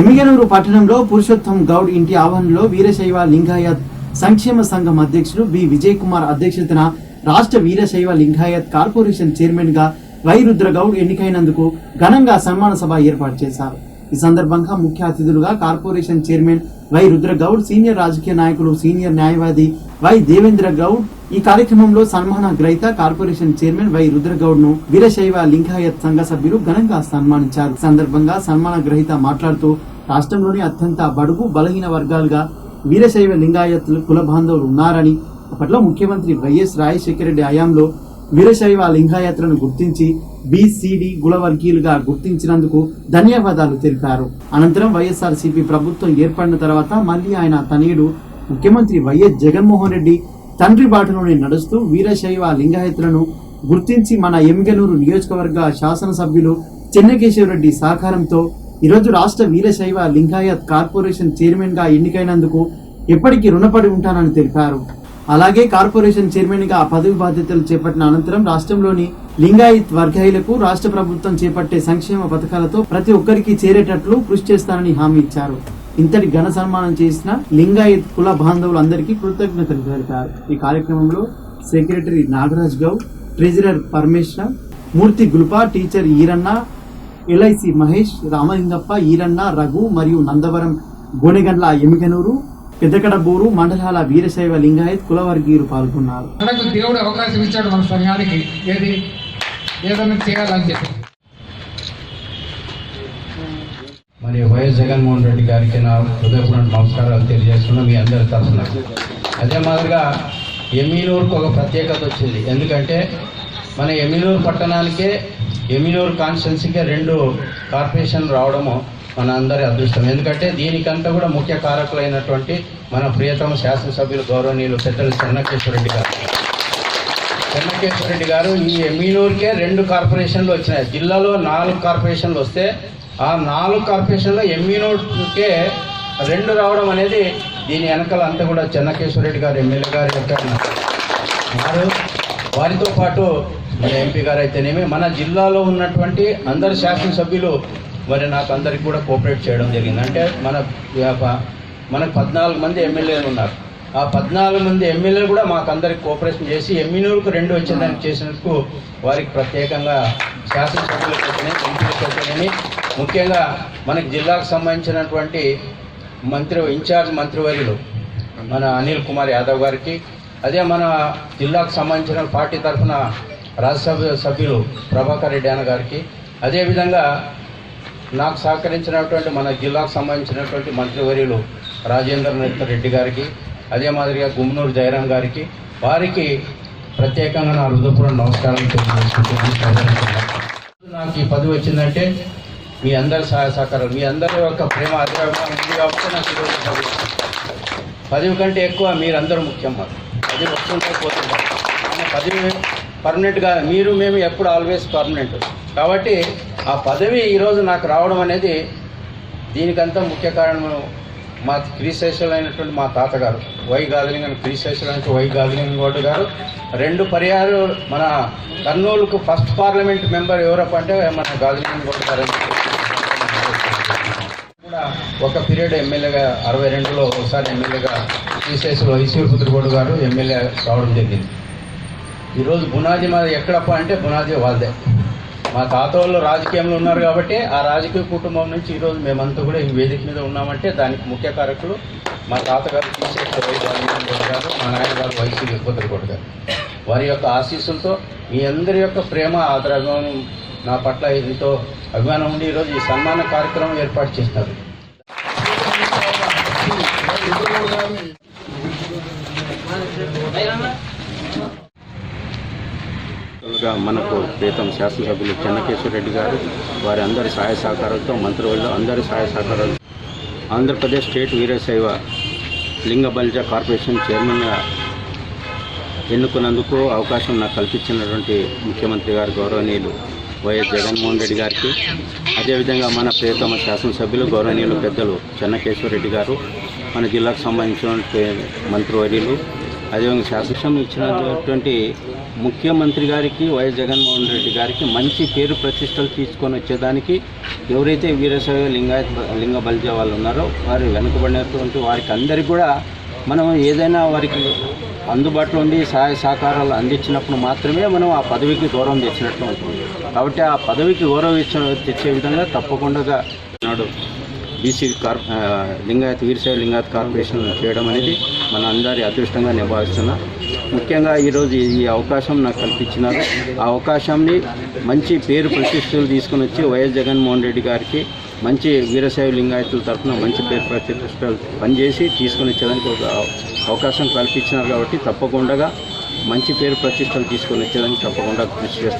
ఎమిగనూరు పట్టణంలో పురుషోత్తం గౌడ్ ఇంటి ఆవరణలో వీరశైవ లింగాయత్ సంక్షేమ సంఘం అధ్యక్షులు బి విజయ్ కుమార్ అధ్యక్షతన రాష్ట్ర వీరశైవ లింగాయత్ కార్పొరేషన్ చైర్మన్గా వై. రుద్రగౌడ్ ఎన్నికైనందుకు ఘనంగా సన్మాన సభ ఏర్పాటు చేశారు. ఈ సందర్భంగా ముఖ్య అతిథులుగా corporation chairman Y Rudragoud senior రాజకీయ నాయకులు సీనియర్ న్యాయవాది వై దేవేంద్ర గౌడ్. ఈ కార్యక్రమంలో సన్మాన గ్రహీత కార్పొరేషన్ చైర్మన్ వై రుద్రగౌడ్ను వీరశైవ లింగాయత్ సంఘ సభ్యులు ఘనంగా సన్మానించారు. సందర్భంగా సన్మాన గ్రహీత మాట్లాడుతూ రాష్ట్రంలోని అత్యంత బడుగు బలహీన వర్గాలుగా వీరశైవ లింగాయత్ కుల బాంధవులు ఉన్నారని అప్పట్లో ముఖ్యమంత్రి వైఎస్ రాజశేఖర రెడ్డి హయాంలో వీరశైవ లింగాయాత్రను గుర్తించి బిసిడి గులవర్గీయులుగా గుర్తించినందుకు ధన్యవాదాలు తెలిపారు. అనంతరం వైఎస్ఆర్ ప్రభుత్వం ఏర్పడిన తర్వాత మళ్ళీ ఆయన తనయుడు ముఖ్యమంత్రి వైఎస్ జగన్మోహన్ రెడ్డి తండ్రి బాటలోనే నడుస్తూ వీరశైవ లింగాయత్రను గుర్తించి మన ఎమ్గనూరు నియోజకవర్గ శాసనసభ్యులు చెన్నకేశవరెడ్డి సహకారంతో ఈరోజు రాష్ట్ర వీరశైవ లింగాయత్ కార్పొరేషన్ చైర్మన్గా ఎన్నికైనందుకు ఎప్పటికీ రుణపడి ఉంటానని తెలిపారు. అలాగే కార్పొరేషన్ చైర్మన్గా పదవి బాధ్యతలు చేపట్టిన అనంతరం రాష్ట్రంలోని లింగాయత్ వర్గాయులకు రాష్ట్ర ప్రభుత్వం చేపట్టే సంక్షేమ పథకాలతో ప్రతి ఒక్కరికి చేరేటట్లు కృషి చేస్తానని హామీ ఇచ్చారు. ఇంతటి ఘన సన్మానం చేసిన లింగాయత్ కుల బాంధవులందరికీ కృతజ్ఞతలు తెలిపారు. ఈ కార్యక్రమంలో సెక్రటరీ నాగరాజ్ గౌడ్ ట్రెజరర్ పరమేశ్వర మూర్తి గుల్ప టీచర్ ఈరన్న ఎల్ఐసి మహేష్ రామలింగప్ప ఈరన్న రఘు మరియు నందవరం గోనెగండ్ల ఎమికనూరు పెద్దకడబూరు మండలాల వీరశైవ లింగాయత్ కులవర్గీయులు పాల్గొన్నారు. మనకు దేవుడు అవకాశం ఇచ్చాడు మన సమయానికి ఏది? ఏదైనా చేయాలని చెప్పి. మరి వైఎస్ జగన్మోహన్ రెడ్డి గారికి నా హృదయపూర్వక నమస్కారాలు తెలియజేస్తున్నాం మీ అందరి తరఫున. అదే మాదిరిగా ఎమ్మినూరుకు ఒక ప్రత్యేకత వచ్చింది. ఎందుకంటే మన ఎమ్మినూరు పట్టణానికే ఎమ్మినూరు కాన్స్టిట్యున్సీకే రెండు కార్పొరేషన్ రావడము మన అందరి అదృష్టం. ఎందుకంటే దీనికంతా కూడా ముఖ్య కారకులైనటువంటి మన ప్రియతమ శాసనసభ్యులు గౌరవనీయులు పెద్దలు చెన్నకేశ్వరరెడ్డి గారు. చెన్నకేశ్వరరెడ్డి గారు ఈ ఎమ్మినూరుకే రెండు కార్పొరేషన్లు వచ్చినాయి. జిల్లాలో నాలుగు కార్పొరేషన్లు వస్తే ఆ నాలుగు కార్పొరేషన్లో ఎమ్మినూరుకే రెండు రావడం అనేది దీని వెనకాల అంతా కూడా చెన్నకేశ్వరరెడ్డి గారు ఎమ్మెల్యే గారు వారు వారితో పాటు మన ఎంపీ గారు అయితేనేమి మన జిల్లాలో ఉన్నటువంటి అందరు శాసనసభ్యులు మరి నాకు అందరికి కూడా కోఆపరేట్ చేయడం జరిగింది. అంటే మన మనకు పద్నాలుగు మంది ఎమ్మెల్యేలు ఉన్నారు. ఆ పద్నాలుగు మంది ఎమ్మెల్యేలు కూడా మాకు అందరికి కోఆపరేషన్ చేసి ఎమ్మెల్యేలకు రెండు వచ్చేదానికి చేసినందుకు వారికి ప్రత్యేకంగా శాసనసభ్యులకు అయితేనేమి ముఖ్యంగా మనకి జిల్లాకు సంబంధించినటువంటి మంత్రి ఇన్ఛార్జ్ మంత్రివర్యులు మన అనిల్ కుమార్ యాదవ్ గారికి అదే మన జిల్లాకు సంబంధించిన పార్టీ తరఫున రాజ్యసభ సభ్యులు ప్రభాకర్ రెడ్డి అన్న గారికి అదేవిధంగా నాకు సహకరించినటువంటి మన జిల్లాకు సంబంధించినటువంటి మంత్రివర్యులు రాజేంద్ర రెడ్డి గారికి అదే మాదిరిగా గుమ్మనూరు జయరాం గారికి వారికి ప్రత్యేకంగా నా హృదయపూర్వక నమస్కారం తెలియజేసుకుంటున్నాను. నాకు ఈ పదవి వచ్చిందంటే మీ అందరి సహాయ సహకారం మీ అందరి యొక్క ప్రేమ అభిప్రాయం ఉంది కాబట్టి నాకు ఈరోజు పదవి పదవి కంటే ఎక్కువ మీరందరూ ముఖ్యం మాకు. పదవి వస్తుంటే పోతుంటారు పదవి పర్మనెంట్గా మీరు మేము ఎప్పుడు ఆల్వేస్ పర్మనెంట్. కాబట్టి ఆ పదవి ఈరోజు నాకు రావడం అనేది దీనికంతా ముఖ్య కారణం మా క్రీశేషులైనటువంటి మా తాతగారు వై గాదిలింగన్ అంటే వై గాదిలింగన్ గౌడ్ గారు. రెండు పర్యాలు మన కర్నూలుకు ఫస్ట్ పార్లమెంట్ మెంబర్ ఎవరప్ప అంటే మన గాదిలింగన్ గౌడ్ గారు కూడా ఒక పీరియడ్ ఎమ్మెల్యేగా అరవై రెండులో ఒకసారి ఎమ్మెల్యేగా శ్రీశేషులు వైసీపీ పుత్రగౌడ్ గారు ఎమ్మెల్యే కావడం జరిగింది. ఈరోజు బునాది మాది ఎక్కడప్ప అంటే బునాది వాళ్ళదే. మా తాత వాళ్ళు రాజకీయంలో ఉన్నారు కాబట్టి ఆ రాజకీయ కుటుంబం నుంచి ఈరోజు మేమంతా కూడా ఈ వేదిక మీద ఉన్నామంటే దానికి ముఖ్య కారకులు మా తాతగారు గారు మా నాయనగారు వైసీపీ పుత్రగౌడ్ గారు. వారి యొక్క ఆశీస్సులతో మీ అందరి యొక్క ప్రేమ ఆదర నా పట్ల ఎంతో అభిమానం ఉండి ఈరోజు ఈ సన్మాన కార్యక్రమం ఏర్పాటు చేస్తారు గా మనకు ప్రీతం శాసనసభ్యులు చెన్నకేశ్వరరెడ్డి గారు వారి అందరి సహాయ సహకారాలతో మంత్రివర్యులు అందరి సహాయ సహకారాలు ఆంధ్రప్రదేశ్ స్టేట్ వీరశైవ లింగబలిజ కార్పొరేషన్ చైర్మన్గా ఎన్నుకున్నందుకు అవకాశం నాకు కల్పించినటువంటి ముఖ్యమంత్రి గారు గౌరవనీయులు వైఎస్ జగన్మోహన్ రెడ్డి గారికి. అదేవిధంగా మన ప్రియతమ శాసనసభ్యులు గౌరవనీయులు పెద్దలు చెన్నకేశ్వరరెడ్డి గారు మన జిల్లాకు సంబంధించినటువంటి మంత్రివర్యులు అదేవిధంగా శాసనం ఇచ్చినటువంటి ముఖ్యమంత్రి గారికి వైఎస్ జగన్మోహన్ రెడ్డి గారికి మంచి పేరు ప్రతిష్టలు తీసుకొని వచ్చేదానికి ఎవరైతే వీరశైవ లింగాయత్ లింగ బలిజ వాళ్ళు ఉన్నారో వారు వెనుకబడినటువంటి వారికి అందరికీ కూడా మనం ఏదైనా వారికి అందుబాటులో ఉండి సహాయ సహకారాలు అందించినప్పుడు మాత్రమే మనం ఆ పదవికి గౌరవం తెచ్చినట్లు ఉంటుంది. కాబట్టి ఆ పదవికి గౌరవం ఇచ్చిన తెచ్చే విధంగా తప్పకుండా నాడు బీసీ కార్ లింగాయత్ వీరశైవ లింగాయత్ కార్పొరేషన్ చేయడం అనేది మన అందరి అదృష్టంగా నేను ముఖ్యంగా ఈరోజు ఈ అవకాశం నాకు కల్పించినారు. ఆ అవకాశాన్ని మంచి పేరు ప్రతిష్టలు తీసుకొని వచ్చి వైఎస్ జగన్మోహన్ రెడ్డి గారికి మంచి వీరశైవ లింగాయతుల తరఫున మంచి పేరు ప్రతిష్టలు పనిచేసి తీసుకొని వచ్చేదానికి ఒక అవకాశం కల్పించినారు కాబట్టి తప్పకుండా మంచి పేరు ప్రతిష్టలు తీసుకొని వచ్చేదానికి తప్పకుండా కృషి చేస్తాను